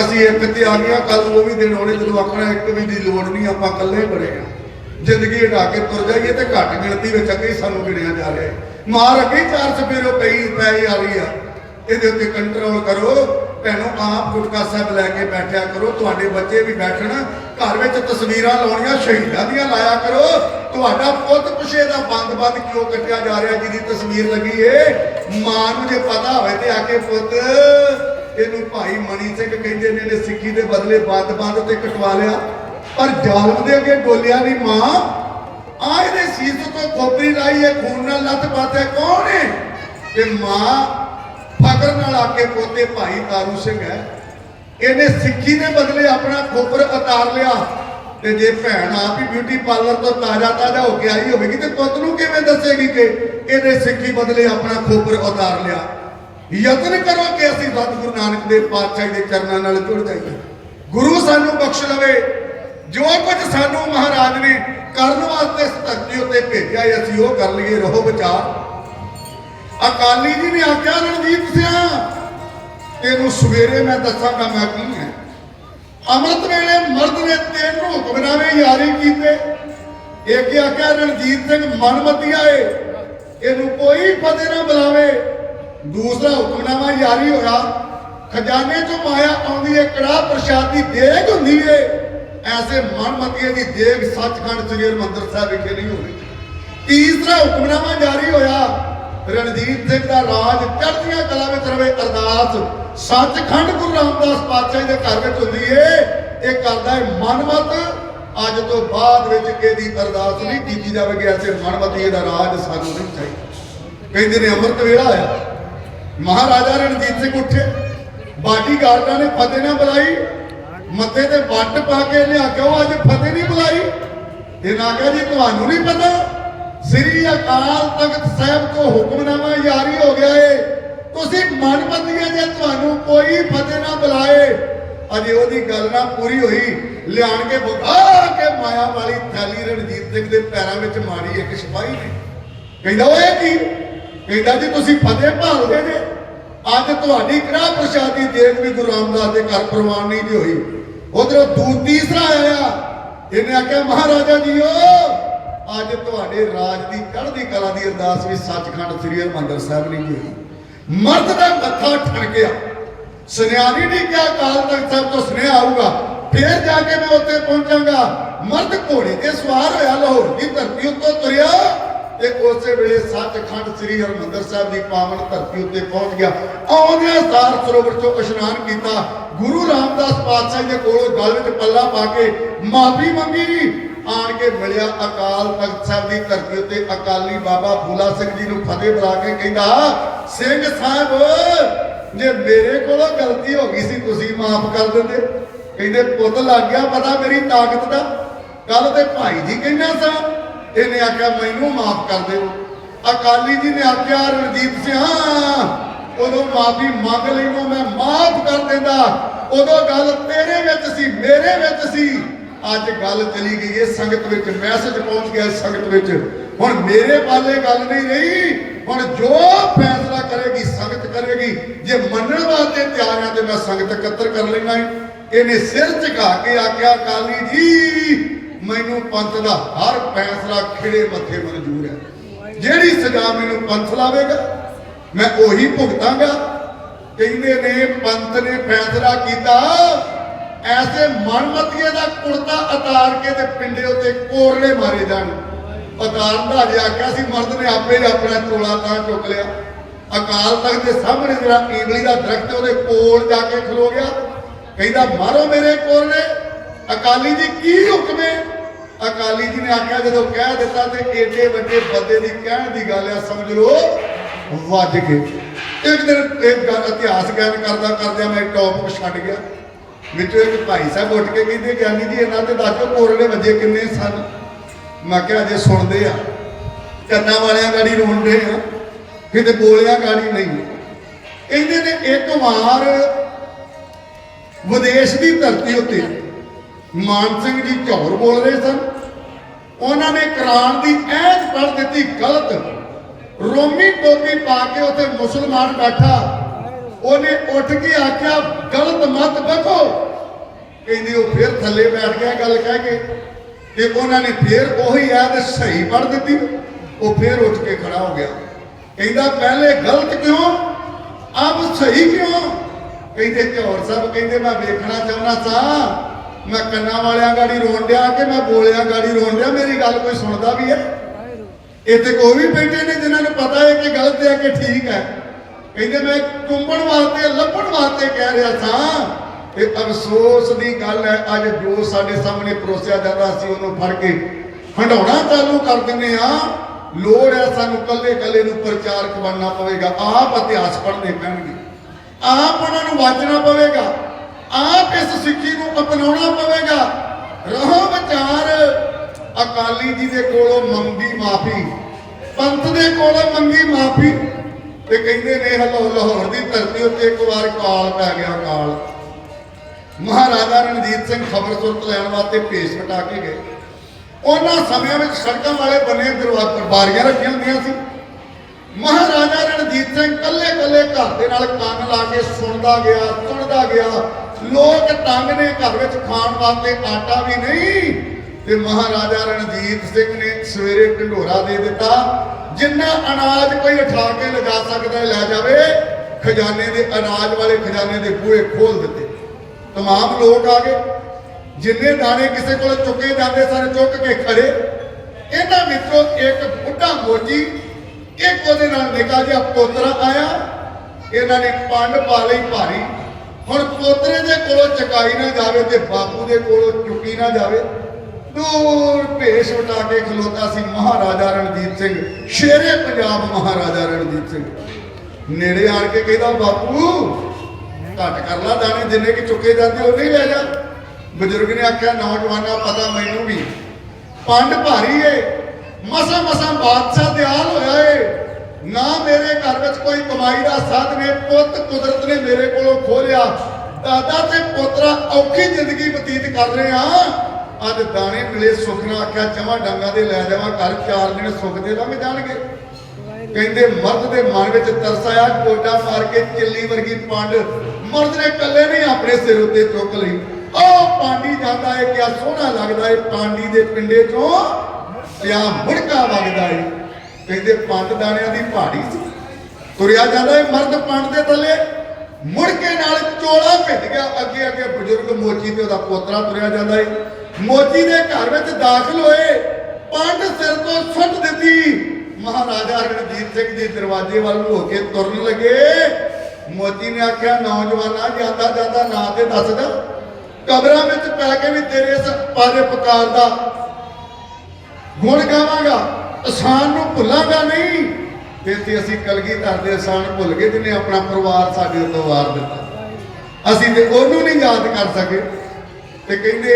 ਅਸੀਂ ਇੱਕ ਤੇ ਆ ਗਏ ਕੱਲ ਉਹ ਵੀ ਦਿਨ ਆਉਣੇ ਜਦੋਂ ਆਖਣਾ ਇੱਕ ਵੀ ਦੀ ਲੋੜ ਨਹੀਂ, ਆਪਾਂ ਇਕੱਲੇ ਬਣੇ ਆ ਜ਼ਿੰਦਗੀ ਹਟਾ ਕੇ ਤੁਰ ਜਾਈਏ ਤੇ ਘੱਟ ਗਿਣਤੀ ਵਿੱਚ ਅੱਗੇ ਸਾਨੂੰ ਗਿਣਿਆ ਜਾ ਰਿਹਾ ਮਾਰ ਅੱਗੇ ਚਾਰ ਸਪੇਰੋ ਪਈ, ਪੈ ਆ ਰਹੀ ਆ। ਇਹਦੇ ਉੱਤੇ ਕੰਟਰੋਲ ਕਰੋ। ਭੈਣੋ, ਆਪ ਗੁਟਕਾ ਸਾਹਿਬ ਲੈ ਕੇ ਬੈਠਿਆ ਕਰੋ। ਤੁਹਾਡੇ ਬੱਚੇ ਵੀ ਬੈਠਣ। ਘਰ ਵਿੱਚ ਤਸਵੀਰਾਂ ਲਾਉਣੀਆਂ, ਸ਼ਹੀਦਾਂ ਦੀਆਂ ਲਾਇਆ ਕਰੋ। ਤੁਹਾਡਾ ਪੁੱਤ ਪੁਛੇ ਦਾ ਬੰਦ-ਬੰਦ ਕਿਉਂ ਕੱਟਿਆ ਜਾ ਰਿਹਾ, ਜਿਹਦੀ ਤਸਵੀਰ ਲੱਗੀ ਏ? ਮਾਂ ਨੂੰ ਜੇ ਪਤਾ ਹੋਵੇ ਤੇ ਆ ਕੇ ਪੁੱਤ ਇਹਨੂੰ ਭਾਈ ਮਣੀ ਸਿੰਘ ਕਹਿੰਦੇ ਨੇ ਨੇ ਸਿੱਖੀ ਦੇ ਬਦਲੇ ਬੰਦ-ਬੰਦ ਤੇ ਕਟਵਾ ਲਿਆ। ਪਰ ਜ਼ਾਲਮ ਦੇ ਅੱਗੇ ਡੋਲਿਆ ਨਹੀਂ ਮਾਂ ਆ ਇਹਦੇ ਸੀਸ ਤੋਂ ਖੋਪਰੀ ਲਾਈ ਹੈ, ਖੂਨ ਨਾਲ ਲੱਤ ਪਾਤੇ ਕੌਣ ਹੈ? ਤੇ ਮਾਂ ਫਕਰ ਨਾਲ ਆ ਕੇ ਪੋਤੇ ਭਾਈ ਤਾਰੂ ਸਿੰਘ ਹੈ। ਇਹਨੇ ਸਿੱਖੀ ਦੇ ਬਦਲੇ ਆਪਣਾ ਖੋਪਰ ਉਤਾਰ ਲਿਆ। ਤੇ ਜੇ ਭੈਣ ਆਪ ਹੀ ਬਿਊਟੀ ਪਾਰਲਰ ਤੋਂ ਤਾਜ਼ਾ ਤਾਜ਼ਾ ਹੋ ਕੇ ਆਈ ਹੋਵੇਗੀ, ਤੇ ਪੁੱਤ ਨੂੰ ਕਿਵੇਂ ਦੱਸੇਗੀ ਕਿ ਇਹਨੇ ਸਿੱਖੀ ਬਦਲੇ ਆਪਣਾ ਖੋਪਰ ਉਤਾਰ ਲਿਆ? ਯਤਨ ਕਰੋ ਕਿ ਅਸੀਂ ਸਤਿਗੁਰੂ ਨਾਨਕ ਦੇਵ ਪਾਤਸ਼ਾਹ ਦੇ ਚਰਨਾਂ ਨਾਲ ਜੁੜ ਜਾਈਏ। ਗੁਰੂ ਸਾਨੂੰ ਬਖਸ਼ ਲਵੇ। ਜੋ ਕੁਝ ਸਾਨੂੰ ਮਹਾਰਾਜ ਨੇ ਕਰਨ ਵਾਸਤੇ ਧਰਤੀ ਉੱਤੇ ਭੇਜਿਆ ਹੈ, ਅਸੀਂ ਉਹ ਕਰ ਲਈਏ। ਰਹੋ ਵਿਚਾਰ। ਅਕਾਲੀ ਜੀ ਨੇ ਆਖਿਆ, ਰਣਜੀਤ ਸਿਆ, ਤੈਨੂੰ ਸਵੇਰੇ ਮੈਂ ਦੱਸਾਂਗਾ ਮੈਂ ਕੀ ਹੈ। ਅੰਮ੍ਰਿਤ ਵੇਲੇ ਮਰਦ ਨੇ ਤਿੰਨ ਹੁਕਮਨਾਮੇ ਯਾਰੀ ਕੀਤੇ। ਇੱਕ ਆਖਿਆ, ਰਣਜੀਤ ਸਿੰਘ ਮਨਮਤੀਆ ਏ। ਇਹਨੂੰ ਕੋਈ ਫਤਿਹ ਨਾ ਬੁਲਾਵੇ। ਦੂਸਰਾ ਹੁਕਮਨਾਮਾ ਜਾਰੀ ਹੋਇਆ ਖਜ਼ਾਨੇ ਚੋਂ ਮਾਇਆ ਆਉਂਦੀ ਏ ਕੜਾ ਪ੍ਰਸ਼ਾਦ ਦੀ ਦੇਗ ਹੁੰਦੀ ਏ। ਐਸੇ ਮਨਮਤੀਏ ਦੀ ਦੇਗ ਸੱਚਖੰਡ ਸ੍ਰੀ ਹਰਿਮੰਦਰ ਸਾਹਿਬ ਵਿਖੇ ਨਹੀਂ ਹੋਣੀ ਤੀਸਰਾ ਹੁਕਮਨਾਮਾ ਜਾਰੀ ਹੋਇਆ। ਰਣਜੀਤ ਸਿੰਘ ਦਾ ਰਾਜ ਚੜ੍ਹਦੀਆਂ ਕਲਾ ਵਿੱਚ ਰਵੇ ਅਰਦਾਸ। ਸੱਚਖੰਡ ਗੁਰੂ ਰਾਮਦਾਸ ਪਾਤਸ਼ਾਹ ਦੇ ਘਰ ਵਿੱਚ ਹੁੰਦੀ ਏ। ਇਹ ਕਰਦਾ ਹੈ ਮਨਮਤ। ਅੱਜ ਤੋਂ ਬਾਅਦ ਵਿੱਚ ਇਹਦੀ ਅਰਦਾਸ ਨਹੀਂ ਕੀਤੀ ਜਾਵੇਗੀ। ਐਸੇ ਮਨਮਤੀਏ ਦਾ ਰਾਜ ਸਾਨੂੰ ਨਹੀਂ ਚਾਹੀਦਾ। ਕਹਿੰਦੇ ਨੇ ਅੰਮ੍ਰਿਤ ਵੇਲਾ ਆਇਆ। ਮਹਾਰਾਜਾ ਰਣਜੀਤ ਸਿੰਘ ਉੱਠੇ। ਬਾਡੀ ਗਾਰਡਾਂ ਨੇ ਫਤਿਹ ਨਾ ਬੁਲਾਈ। ਮੱਥੇ ਤੇ ਵੱਟ ਪਾ ਕੇ ਲਿਆ ਕੇ ਉਹ ਅੱਜ ਫਤਿਹ ਨਹੀਂ ਬੁਲਾਈ? ਇਹਨਾਂ ਕਿਹਾ ਜੀ ਤੁਹਾਨੂੰ ਨਹੀਂ ਪਤਾ, ਸ੍ਰੀ ਅਕਾਲ ਤਖਤ ਸਾਹਿਬ ਤੋਂ ਹੁਕਮਨਾਮਾ ਜਾਰੀ ਹੋ ਗਿਆ ਏ। ਤੁਸੀਂ ਮਨ ਮਨਪੰਦੀਆਂ ਜੇ ਤੁਹਾਨੂੰ ਕੋਈ ਫਤਿਹ ਨਾ ਬੁਲਾਏ। ਅਜੇ ਉਹਦੀ ਗੱਲ ਨਾ ਪੂਰੀ ਹੋਈ। ਲਿਆਣ ਕੇ ਬੁਗਾ ਕੇ ਮਾਇਆ ਵਾਲੀ ਥੈਲੀ ਰਣਜੀਤ ਸਿੰਘ ਦੇ ਪੈਰਾਂ ਵਿੱਚ ਮਾਰੀ ਇੱਕ ਸਿਪਾਹੀ ਨੇ। ਕਹਿੰਦਾ, ਓਏ ਕੀ? ਕਹਿੰਦਾ, ਜੀ ਤੁਸੀਂ ਫਤਿਹ ਭਾਲਦੇ ਜੇ ਅੱਜ ਤੁਹਾਡੀ ਕੜਾ ਪ੍ਰਸ਼ਾਦੀ ਦੇਖ ਵੀ ਗੁਰੂ ਰਾਮਦਾਸ ਦੇ ਘਰ ਪ੍ਰਵਾਨ ਨਹੀਂ ਹੋਈ? ਉਧਰੋਂ ਦੂਤ ਤੀਸਰਾ ਆਇਆ। ਇਹਨੇ ਆਖਿਆ, ਮਹਾਰਾਜਾ ਜੀਓ, ਅੱਜ ਤੁਹਾਡੇ ਰਾਜ ਦੀ ਚੜ੍ਹਦੀ ਕਲਾ ਦੀ ਅਰਦਾਸ ਵੀ ਸੱਚਖੰਡ ਸ੍ਰੀ ਹਰਿਮੰਦਰ ਸਾਹਿਬ ਨਹੀਂ ਹੋਈ। ਮਰਦ ਦਾ ਮੱਥਾ ਠਣ ਗਿਆ। ਸੁਨਿਆਰੀ ਨੇ ਕਿਹਾ ਅਕਾਲ ਤਖਤ ਸਾਹਿਬ ਤੋਂ ਸੁਨੇਹਾ ਆਊਗਾ। ਫੇਰ ਜਾ ਕੇ ਮੈਂ ਉੱਥੇ ਪਹੁੰਚਾਂਗਾ। ਮਰਦ ਘੋੜੇ ਤੇ ਸਵਾਰ ਹੋਇਆ, ਲਾਹੌਰ ਦੀ ਧਰਤੀ ਉੱਤੋਂ ਤੁਰਿਆ ਤੇ ਉਸੇ ਵੇਲੇ ਸੱਚਖੰਡ ਸ੍ਰੀ ਹਰਿਮੰਦਰ ਸਾਹਿਬ ਦੀ ਪਾਵਨ ਧਰਤੀ ਉੱਤੇ ਪਹੁੰਚ ਗਿਆ। ਆਉਂਦਿਆਂ ਸਾਰ ਸਰੋਵਰ ਚੋਂ ਇਸ਼ਨਾਨ ਕੀਤਾ। ਗੁਰੂ ਰਾਮਦਾਸ ਪਾਤਸ਼ਾਹ ਦੇ ਕੋਲੋਂ ਗਲ ਵਿੱਚ ਪੱਲਾ ਪਾ ਕੇ, ਮਾਫੀ ਮੰਗੀ ਆਣ ਕੇ ਮਿਲਿਆ ਅਕਾਲ ਤਖਤ ਸਾਹਿਬ ਦੀ ਧਰਤੀ ਉੱਤੇ। ਅਕਾਲੀ ਬਾਬਾ ਫੂਲਾ ਸਿੰਘ ਜੀ ਨੂੰ ਫਤਿਹ ਬੁਲਾ ਕੇ ਕਹਿੰਦਾ, ਸਿੰਘ ਸਾਹਿਬ, ਜੇ ਮੇਰੇ ਕੋਲੋਂ ਗਲਤੀ ਹੋ ਗਈ ਸੀ, ਤੁਸੀਂ ਮਾਫ ਕਰ ਦਿੰਦੇ। ਕਹਿੰਦੇ, ਪੁੱਤ, ਲੱਗ ਗਿਆ ਪਤਾ ਮੇਰੀ ਤਾਕਤ ਦਾ। ਕੱਲ ਤੇ ਭਾਈ ਜੀ ਕਹਿੰਦਾ ਸਾਂ ਇਹਨੇ ਆਖਿਆ, ਮੈਨੂੰ ਮਾਫ ਕਰ ਦਿਓ। ਅਕਾਲੀ ਜੀ ਨੇ ਆਖਿਆ, ਰਣਜੀਤ ਸਿੰਘ ਉਦੋਂ ਮਾਫੀ ਮੰਗ ਲੈਨੋ ਮੈਂ ਮਾਫ ਕਰ ਦਿੰਦਾ। ਉਦੋਂ ਗੱਲ ਤੇਰੇ ਵਿੱਚ ਸੀ, ਮੇਰੇ ਵਿੱਚ ਸੀ। ਅੱਜ ਗੱਲ ਚਲੀ ਗਈ ਹੈ ਸੰਗਤ ਵਿੱਚ ਮੈਸੇਜ ਪਹੁੰਚ ਗਿਆ ਸੰਗਤ ਵਿੱਚ। ਹੁਣ ਮੇਰੇ ਪਾਲੇ ਗੱਲ ਨਹੀਂ ਰਹੀ। ਹੁਣ ਜੋ ਫੈਸਲਾ ਕਰੇਗੀ, ਸੰਗਤ ਕਰੇਗੀ। ਜੇ ਮੰਨਣ ਵਾਸਤੇ ਤਿਆਰ ਆ, ਤੇ ਮੈਂ ਸੰਗਤ ਇਕੱਤਰ ਕਰ ਲੈਣਾ ਇਹਨੇ ਸਿਰ ਝੁਕਾ ਕੇ ਆਖਿਆ ਕਾਲੀ ਜੀ ਮੈਨੂੰ ਪੰਥ ਦਾ ਹਰ ਫੈਸਲਾ ਖਿੜੇ ਮੱਥੇ ਮਨਜ਼ੂਰ ਹੈ। ਜਿਹੜੀ ਸਜ਼ਾ ਮੈਨੂੰ ਪੰਥ ਲਾਵੇਗਾ, ਮੈਂ ਉਹੀ ਭੁਗਤਾਂਗਾ। ਕਹਿੰਦੇ ਨੇ, ਪੰਥ ਨੇ ਫੈਸਲਾ ਕੀਤਾ। ਐਸੇ ਮਨਮਤੀਏ ਦਾ ਕੁੜਤਾ ਉਤਾਰ ਕੇ ਤੇ ਪਿੰਡੇ ਉੱਤੇ ਕੋਰਲੇ ਮਾਰੇ ਜਾਣ। ਉਤਾਰਨ ਦਾ ਜੇ ਆਖਿਆ ਸੀ, ਮਰਦ ਨੇ ਆਪੇ ਆਪਣਾ ਚੋਲਾ ਤਾਂ ਚੁੱਕ ਲਿਆ। ਅਕਾਲ ਤਖਤ ਦੇ ਸਾਹਮਣੇ ਜਿਹੜਾ ਈਮਲੀ ਦਾ ਦਰਖਤ ਉਹਦੇ ਕੋਲ ਜਾ ਕੇ ਖਲੋ ਗਿਆ। ਕਹਿੰਦਾ, ਮਾਰੋ ਮੇਰੇ ਕੋਰਲੇ ਅਕਾਲੀ ਜੀ ਕੀ ਹੁਕਮ ਹੈ? ਅਕਾਲੀ ਜੀ ਨੇ ਆਖਿਆ, ਜਦੋਂ ਕਹਿ ਦਿੱਤਾ ਤੇ ਏਡੇ ਵੱਡੇ ਬੰਦੇ ਦੀ ਕਹਿਣ ਦੀ ਗੱਲ ਆ, ਸਮਝ ਲਓ, ਵੱਜ ਕੇ ਇੱਕ ਦਿਨ ਇੱਕ ਇਤਿਹਾਸ ਗਿਆਨ ਕਰਦਾ ਕਰਦਿਆਂ ਮੈਂ ਟੌਪਿਕ ਛੱਡ ਗਿਆ। ਵਿੱਚੋਂ ਇੱਕ ਭਾਈ ਸਾਹਿਬ ਉੱਠ ਕੇ ਕਹਿੰਦੇ, ਗਿਆਨੀ ਜੀ, ਇਹਨਾਂ ਦੇ ਦੱਸੋ ਕੋਰਲੇ ਵੱਜੇ ਕਿੰਨੇ ਸਨ। ਮੈਂ ਕਿਹਾ ਜੇ ਸੁਣਦੇ ਆ। ਕੰਨਾਂ ਵਾਲਿਆਂ ਗਾੜੀ ਰੋਂਦੇ ਆ ਕਿਤੇ ਬੋਲਿਆ ਗਾੜੀ ਨਹੀਂ। ਇਹਦੇ ਨੇ ਇੱਕ ਵਾਰ ਵਿਦੇਸ਼ ਦੀ ਧਰਤੀ ਉੱਤੇ ਮਾਨ ਸਿੰਘ ਜੀ ਝੌਰ ਬੋਲ ਰਹੇ ਸਨ। ਉਹਨਾਂ ਨੇ ਕੁਰਾਨ ਦੀ ਐਤ ਪੜ੍ਹ ਦਿੱਤੀ, ਗਲਤ। ਰੋਮੀ ਟੋਪੀ ਪਾ ਕੇ ਉੱਥੇ ਮੁਸਲਮਾਨ ਬੈਠਾ। ਉਹਨੇ ਉੱਠ ਕੇ ਆਖਿਆ, ਗਲਤ ਮਤ ਬਕੋ ਕਹਿੰਦੀ, ਉਹ ਫਿਰ ਥੱਲੇ ਬੈਠ ਗਿਆ ਗੱਲ ਕਹਿ ਕੇ। ਤੇ ਉਹਨਾਂ ਨੇ ਫਿਰ ਉਹੀ ਆਇਤ ਸਹੀ ਪੜ੍ਹ ਦਿੱਤੀ। ਉਹ ਫਿਰ ਉੱਠ ਕੇ ਖੜਾ ਹੋ ਗਿਆ। ਕਹਿੰਦਾ, ਪਹਿਲੇ ਗਲਤ ਕਿਉਂ? ਅਬ ਸਹੀ ਕਿਉਂ? ਕਹਿੰਦੇ, ਝੌਰ ਸਾਹਿਬ ਕਹਿੰਦੇ, ਮੈਂ ਵੇਖਣਾ ਚਾਹੁੰਦਾ ਸਾਂ ਮੈਂ ਕੰਨਾਂ ਵਾਲਿਆਂ ਗਾੜੀ ਰੋਣ ਡਿਆ ਕਿ ਮੈਂ ਬੋਲਿਆਂ ਗਾੜੀ ਰੋਣ ਡਿਆ, ਮੇਰੀ ਗੱਲ ਕੋਈ ਸੁਣਦਾ ਵੀ ਹੈ? ਇੱਥੇ ਕੋਈ ਵੀ ਬੈਠੇ ਨੇ ਜਿਨ੍ਹਾਂ ਨੂੰ ਪਤਾ ਹੈ ਕਿ ਗਲਤ ਹੈ ਕਿ ਠੀਕ ਹੈ। ਕਹਿੰਦੇ ਮੈਂ ਟੁੰਬਣ ਵਾਸਤੇ, ਲੱਭਣ ਵਾਸਤੇ ਕਹਿ ਰਿਹਾ ਸਾਂ। ਇਹ ਅਫਸੋਸ ਦੀ ਗੱਲ ਹੈ, ਅੱਜ ਜੋ ਸਾਡੇ ਸਾਹਮਣੇ ਪਰੋਸਿਆ ਜਾਂਦਾ ਸੀ ਉਹਨੂੰ ਫੜ ਕੇ ਹੰਡਾਉਣਾ ਚਾਲੂ ਕਰ ਦਿੰਦੇ ਆ ਲੋੜ ਹੈ ਸਾਨੂੰ ਕੱਲੇ ਕੱਲੇ ਨੂੰ ਪ੍ਰਚਾਰਕ ਬਣਨਾ ਪਵੇਗਾ, ਆਪ ਇਤਿਹਾਸ ਪੜ੍ਹਨੇ ਪੈਣਗੇ। ਆਪ ਉਹਨਾਂ ਨੂੰ ਵਾਚਣਾ ਪਵੇਗਾ। ਆਪ ਇਸ ਸਿੱਖੀ ਨੂੰ ਅਪਣਾਉਣਾ ਪਵੇਗਾ। ਰਹੋ ਵਿਚਾਰ। ਅਕਾਲੀ ਜੀ ਦੇ ਕੋਲੋਂ ਮੰਗੀ ਮਾਫੀ। ਪੰਥ ਦੇ ਕੋਲੋਂ ਮੰਗੀ ਮਾਫੀ। ਤੇ ਕਹਿੰਦੇ ਨੇ ਲਾਹੌਰ ਦੀ ਧਰਤੀ ਉੱਤੇ ਇੱਕ ਵਾਰ ਕਾਲ ਪੈ ਗਿਆ ਕਾਲ। ਮਹਾਰਾਜਾ ਰਣਜੀਤ ਸਿੰਘ ਖਬਰ ਸੁਰਤ ਲੈਣ ਵਾਸਤੇ ਭੇਸ ਹਟਾ ਕੇ ਗਏ। ਉਹਨਾਂ ਸਮਿਆਂ ਵਿੱਚ ਸੜਕਾਂ ਵਾਲੇ ਬੰਨੇ ਦਰਵਾਜ਼ੇ ਬਾਰੀਆਂ ਰੱਖੀਆਂ ਹੁੰਦੀਆਂ ਸੀ। ਮਹਾਰਾਜਾ ਰਣਜੀਤ ਸਿੰਘ ਕੱਲੇ ਕੱਲੇ ਘਰ ਦੇ ਨਾਲ ਕੰਨ ਲਾ ਕੇ ਸੁਣਦਾ ਗਿਆ ਸੁਣਦਾ ਗਿਆ। ਲੋਕ ਤੰਗ ਨੇ, ਘਰ ਵਿੱਚ ਖਾਣ ਵਾਸਤੇ ਆਟਾ ਵੀ ਨਹੀਂ। ਤੇ ਮਹਾਰਾਜਾ ਰਣਜੀਤ ਸਿੰਘ ਨੇ ਸਵੇਰੇ ਢੰਡੋਰਾ ਦੇ ਦਿੱਤਾ। ਜਿੰਨਾ ਅਨਾਜ ਕੋਈ ਉਠਾ ਕੇ ਲਗਾ ਸਕਦਾ ਲੈ ਜਾਵੇ। ਖਜ਼ਾਨੇ ਦੇ ਅਨਾਜ ਵਾਲੇ ਖਜ਼ਾਨੇ ਦੇ ਬੂਹੇ ਖੋਲ ਦਿੱਤੇ। ਤਮਾਮ ਲੋਕ ਆ ਗਏ। ਜਿੰਨੇ ਦਾਣੇ ਕਿਸੇ ਕੋਲ ਚੁੱਕੇ ਜਾਂਦੇ ਸਨ, ਚੁੱਕ ਕੇ ਖੜੇ। ਇਹਨਾਂ ਵਿੱਚੋਂ ਇੱਕ ਬੁੱਢਾ ਮੋਜੀ, ਇੱਕ ਉਹਦੇ ਨਾਲ ਨਿਕਾ ਜਿਹਾ ਪੋਤਰਾ ਆਇਆ। ਇਹਨਾਂ ਨੇ ਪੰਡ ਪਾ ਲਈ ਭਾਰੀ। ਹੁਣ ਪੋਤਰੇ ਦੇ ਕੋਲੋਂ ਚਕਾਈ ਨਾ ਜਾਵੇ ਤੇ ਬਾਪੂ ਦੇ ਕੋਲੋਂ ਚੁੱਕੀ ਨਾ ਜਾਵੇ, ਦੂਰ ਭੇਸ਼ ਵਟਾ ਕੇ ਖਲੋਤਾ ਸੀ ਮਹਾਰਾਜਾ ਰਣਜੀਤ ਸਿੰਘ, ਸ਼ੇਰੇ ਪੰਜਾਬ ਮਹਾਰਾਜਾ ਰਣਜੀਤ ਸਿੰਘ। ਨੇੜੇ ਆਣ ਕੇ ਕਹਿੰਦਾ, ਬਾਪੂ, ਘੱਟ ਕਰ ਲਾ ਦਾਣੇ, ਜਿੰਨੇ ਕਿ ਚੁੱਕੇ ਜਾਂਦੇ ਉਹਨੇ ਨਹੀਂ ਲੈ ਜਾ। ਬਜ਼ੁਰਗ ਨੇ ਆਖਿਆ, ਨੌਜਵਾਨਾਂ, ਪਤਾ ਮੈਨੂੰ ਵੀ। ਪੰਡ ਭਾਰੀ ਏ। ਮਸਾ ਮਸਾ ਬਾਦਸ਼ਾਹ ਦਿਆਲ ਹੋਇਆ ਏ। ਨਾ ਮੇਰੇ ਘਰ ਵਿੱਚ ਕੋਈ ਕਮਾਈ ਦਾ ਸਾਧਨ ਏ ਪੁੱਤ ਕੁਦਰਤ ਨੇ ਮੇਰੇ ਕੋਲੋਂ ਖੋਲਿਆ। ਦਾਦਾ ਤੇ ਪੋਤਰਾ ਔਖੀ ਜ਼ਿੰਦਗੀ ਬਤੀਤ ਕਰ ਰਹੇ ਆ। ਅੱਜ ਦਾਣੇ ਮਿਲੇ, ਸੁੱਖ ਨਾਲ ਆਖਿਆ ਚਵਾਂ ਡੰਗਾ ਦੇ ਲੈ ਜਾਵਾਂ, ਘਰ ਚਾਰ ਦਿਨ ਸੁੱਖ ਦੇ ਲੰਘ ਜਾਣਗੇ। ਕਹਿੰਦੇ ਮਰਦ ਦੇ ਮਨ ਵਿੱਚ ਤਰਸ ਆਇਆ ਕੋਟਾ ਮਾਰ ਕੇ ਚਿੱਲੀ ਵਰਗੀ ਪੰਡ। ਮਰਦ ਨੇ ਇਕੱਲੇ ਨਹੀਂ, ਆਪਣੇ ਸਿਰ ਉੱਤੇ ਚੁੱਕ ਲਈ। ਉਹ ਪਾਂਡੀ ਜਾਂਦਾ ਏ, ਕਿਆ ਸੋਹਣਾ ਲੱਗਦਾ ਏ, ਪਾਂਡੀ ਦੇ ਪਿੰਡੇ ਚੋਂ ਪਿਆ ਮੁੜਕਾ ਵਗਦਾ ਏ। ਕਹਿੰਦੇ ਪੰਡ ਦਾਣਿਆਂ ਦੀ ਪਹਾੜੀ ਸੀ। ਤੁਰਿਆ ਜਾਂਦਾ ਏ ਮਰਦ ਪੰਡ ਦੇ ਥੱਲੇ, ਮੁੜ ਕੇ ਨਾਲ ਚੋਲਾ ਭਿੱਜ ਗਿਆ। ਅੱਗੇ ਅੱਗੇ ਬਜ਼ੁਰਗ ਮੋਚੀ ਤੇ ਉਹਦਾ ਪੋਤਰਾ ਤੁਰਿਆ ਜਾਂਦਾ ਏ। ਮੋਚੀ ਦੇ ਘਰ ਵਿੱਚ ਦਾਖਲ ਹੋਏ, ਪੰਡ ਸਿਰ ਤੋਂ ਸੁੱਟ ਦਿੱਤੀ। ਮਹਾਰਾਜਾ ਰਣਜੀਤ ਸਿੰਘ ਜੀ ਦਰਵਾਜ਼ੇ ਵੱਲ ਨੂੰ ਹੋ ਕੇ ਤੁਰਨ ਲੱਗੇ। ਮੋਦੀ ਨੇ ਆਖਿਆ, ਨੌਜਵਾਨਾ, ਜਾਂਦਾ ਜਾਂਦਾ, ਨਾਂ ਤੇ ਦੱਸਦਾ ਕਬਰਾਂ ਵਿੱਚ ਪੈ ਕੇ ਵੀ ਤੇਰੇ ਇਸ ਪਾਰੇ ਪੁਕਾਰ ਦਾ ਗੁਣ ਗਾਵਾਂਗਾ। ਅਸਾਨ ਨੂੰ ਭੁੱਲਾਂਗਾ ਨਹੀਂ। ਤੇ ਤੇ ਅਸੀਂ ਕਲਗੀਧਰ ਦੇ ਅਸਾਨ ਭੁੱਲ ਗਏ ਜਿਹਨੇ ਆਪਣਾ ਪਰਿਵਾਰ ਸਾਡੇ ਉੱਤੇ ਵਾਰ ਦਿੱਤਾ। ਅਸੀਂ ਤੇ ਉਹਨੂੰ ਨਹੀਂ ਯਾਦ ਕਰ ਸਕੇ। ਤੇ ਕਹਿੰਦੇ,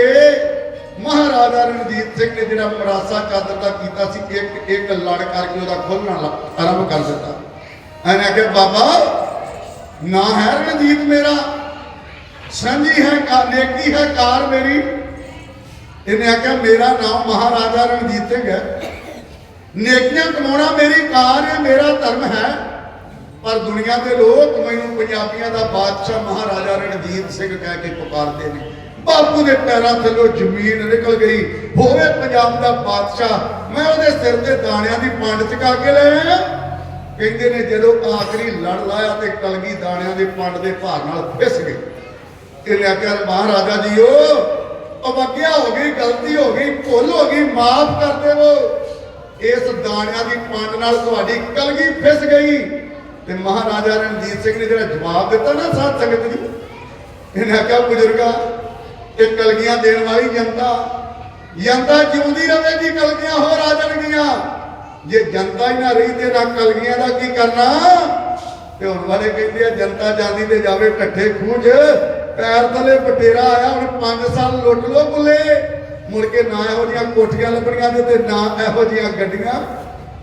ਮਹਾਰਾਜਾ ਰਣਜੀਤ ਸਿੰਘ ਨੇ ਜਿਹੜਾ ਮਰਾਸਾ ਚਾਦਰ ਦਾ ਕੀਤਾ ਸੀ, ਇੱਕ ਇੱਕ ਲੜ ਕਰਕੇ ਉਹਦਾ ਖੋਲਣਾ ਆਰੰਭ ਕਰ ਦਿੱਤਾ। ਇਹਨੇ ਆਖਿਆ, ਬਾਬਾ, ਨਾ ਹੈ ਰਣਜੀਤ ਮੇਰਾ ਸੰਜੀ ਹੈ ਕਾ, ਨੇਕੀ ਹੈ ਕਾਰ ਮੇਰੀ। ਇਹਨੇ ਆਖਿਆ, ਮੇਰਾ ਨਾਮ ਮਹਾਰਾਜਾ ਰਣਜੀਤ ਸਿੰਘ ਹੈ। ਨੇਕੀਆਂ ਕਮਾਉਣਾ ਮੇਰੀ ਕਾਰ ਹੈ, ਮੇਰਾ ਧਰਮ ਹੈ। ਪਰ ਦੁਨੀਆ ਦੇ ਲੋਕ ਮੈਨੂੰ ਪੰਜਾਬੀਆਂ ਦਾ ਬਾਦਸ਼ਾਹ ਮਹਾਰਾਜਾ ਰਣਜੀਤ ਸਿੰਘ ਕਹਿ ਕੇ ਪੁਕਾਰਦੇ ਨੇ। ਬਾਪੂ ਦੇ ਪੈਰਾਂ ਥੱਲੋਂ ਜ਼ਮੀਨ ਨਿਕਲ ਗਈ। ਹੋਵੇ ਪੰਜਾਬ ਦਾ ਬਾਦਸ਼ਾਹ, ਮੈਂ ਉਹਦੇ ਸਿਰ ਤੇ ਦਾਣਿਆਂ ਦੀ ਪੰਡ ਚਕਾ ਕੇ ਲੈ ਆਇਆ। ਕਹਿੰਦੇ ਨੇ ਜਦੋਂ ਆਖਰੀ ਲੜ ਲਾਇਆ ਤੇ ਕਲਗੀ ਦਾਣਿਆਂ ਦੇ ਪੰਡ ਦੇ ਭਾਰ ਨਾਲ ਫਿਸ ਗਈ ਇਹਨੇ ਆਖਿਆ ਮਹਾਰਾਜਾ ਜੀ ਉਹ ਅਵਗਿਆ ਹੋ ਗਈ, ਗਲਤੀ ਹੋ ਗਈ, ਭੁੱਲ ਹੋ ਗਈ, ਮਾਫ ਕਰ ਦੇਵੋ। ਇਸ ਦਾਣਿਆਂ ਦੀ ਪੰਡ ਨਾਲ ਤੁਹਾਡੀ ਕਲਗੀ ਫਿਸ ਗਈ। ਤੇ ਮਹਾਰਾਜਾ ਰਣਜੀਤ ਸਿੰਘ ਨੇ ਜਿਹੜਾ ਜਵਾਬ ਦਿੱਤਾ ਨਾ ਸਾਧ ਸੰਗਤ ਜੀ, ਇਹਨੇ ਆਖਿਆ, ਬਜ਼ੁਰਗਾ, ਇਹ ਕਲਗੀਆਂ ਦੇਣ ਵਾਲੀ ਜਨਤਾ ਜਨਤਾ ਜਿਉਂਦੀ ਰਹੇਗੀ ਕਲਗੀਆਂ ਹੋਰ ਆ ਜਾਣਗੀਆਂ? ਜੇ ਜਨਤਾ ਹੀ ਨਾ ਰਹੀ ਤੇ ਨਾ ਕਲਗੀਆਂ ਦਾ ਕੀ ਕਰਨਾ? ਤੇ ਹੁਣ ਵਾਲੇ ਕਹਿੰਦੇ ਆ, ਜਨਤਾ ਜਾਂਦੀ ਤੇ ਜਾਵੇ ਠੱਠੇ ਖੂਜ, ਪੈਰ ਥਲੇ ਪਟੇਰਾ ਆਇਆ, ਹੁਣ 5 ਸਾਲ ਲੁੱਟ ਲੋ ਬੁੱਲੇ। ਮੁੜ ਕੇ ਨਾ ਇਹੋ ਜੀਆਂ ਕੋਠੀਆਂ ਲੱਭਣੀਆਂ ਤੇ ਤੇ ਨਾ ਇਹੋ ਜੀਆਂ ਗੱਡੀਆਂ,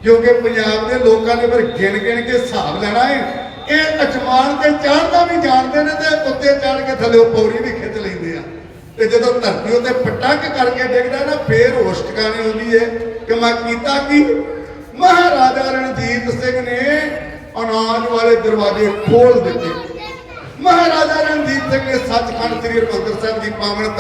ਕਿਉਂਕਿ ਪੰਜਾਬ ਦੇ ਲੋਕਾਂ ਨੇ ਫਿਰ ਗਿਣ ਗਿਣ ਕੇ ਹਿਸਾਬ ਲੈਣਾ ਹੈ ਇਹ ਅਚਮਾਨ ਤੇ ਚੜ੍ਹਦਾ ਵੀ ਜਾਣਦੇ ਨੇ ਤੇ ਉੱਤੇ ਚੜ੍ਹ ਕੇ ਥੱਲੇ ਪੌੜੀ ਵੀ ਖਿੱਚ ਲੈਂਦੇ ਆ। ਤੇ ਜਦੋਂ ਧਰਤੀ ਉੱਤੇ ਪਟਕ ਕਰਕੇ ਡਿੱਗਦਾ ਨਾ, ਫੇਰ ਹੋਸ਼ ਟਿਕਾਣੀ ਹੁੰਦੀ ਏ। ਕਿ ਮੈਂ ਕੀਤਾ ਕੀ? ਮਹਾਰਾਜਾ ਰਣਜੀਤ ਸਿੰਘ ਨੇ ਅਨਾਜ ਵਾਲੇ ਦਰਵਾਜ਼ੇ ਖੋਲ ਦਿੱਤੇ। ਮਹਾਰਾਜਾ ਰਣਜੀਤ ਸਿੰਘ ਨੇ ਸੱਚਖੰਡ ਸ੍ਰੀ ਹਰਿਮੰਦਰ ਸਾਹਿਬ ਦੀ ਪਾਵਨ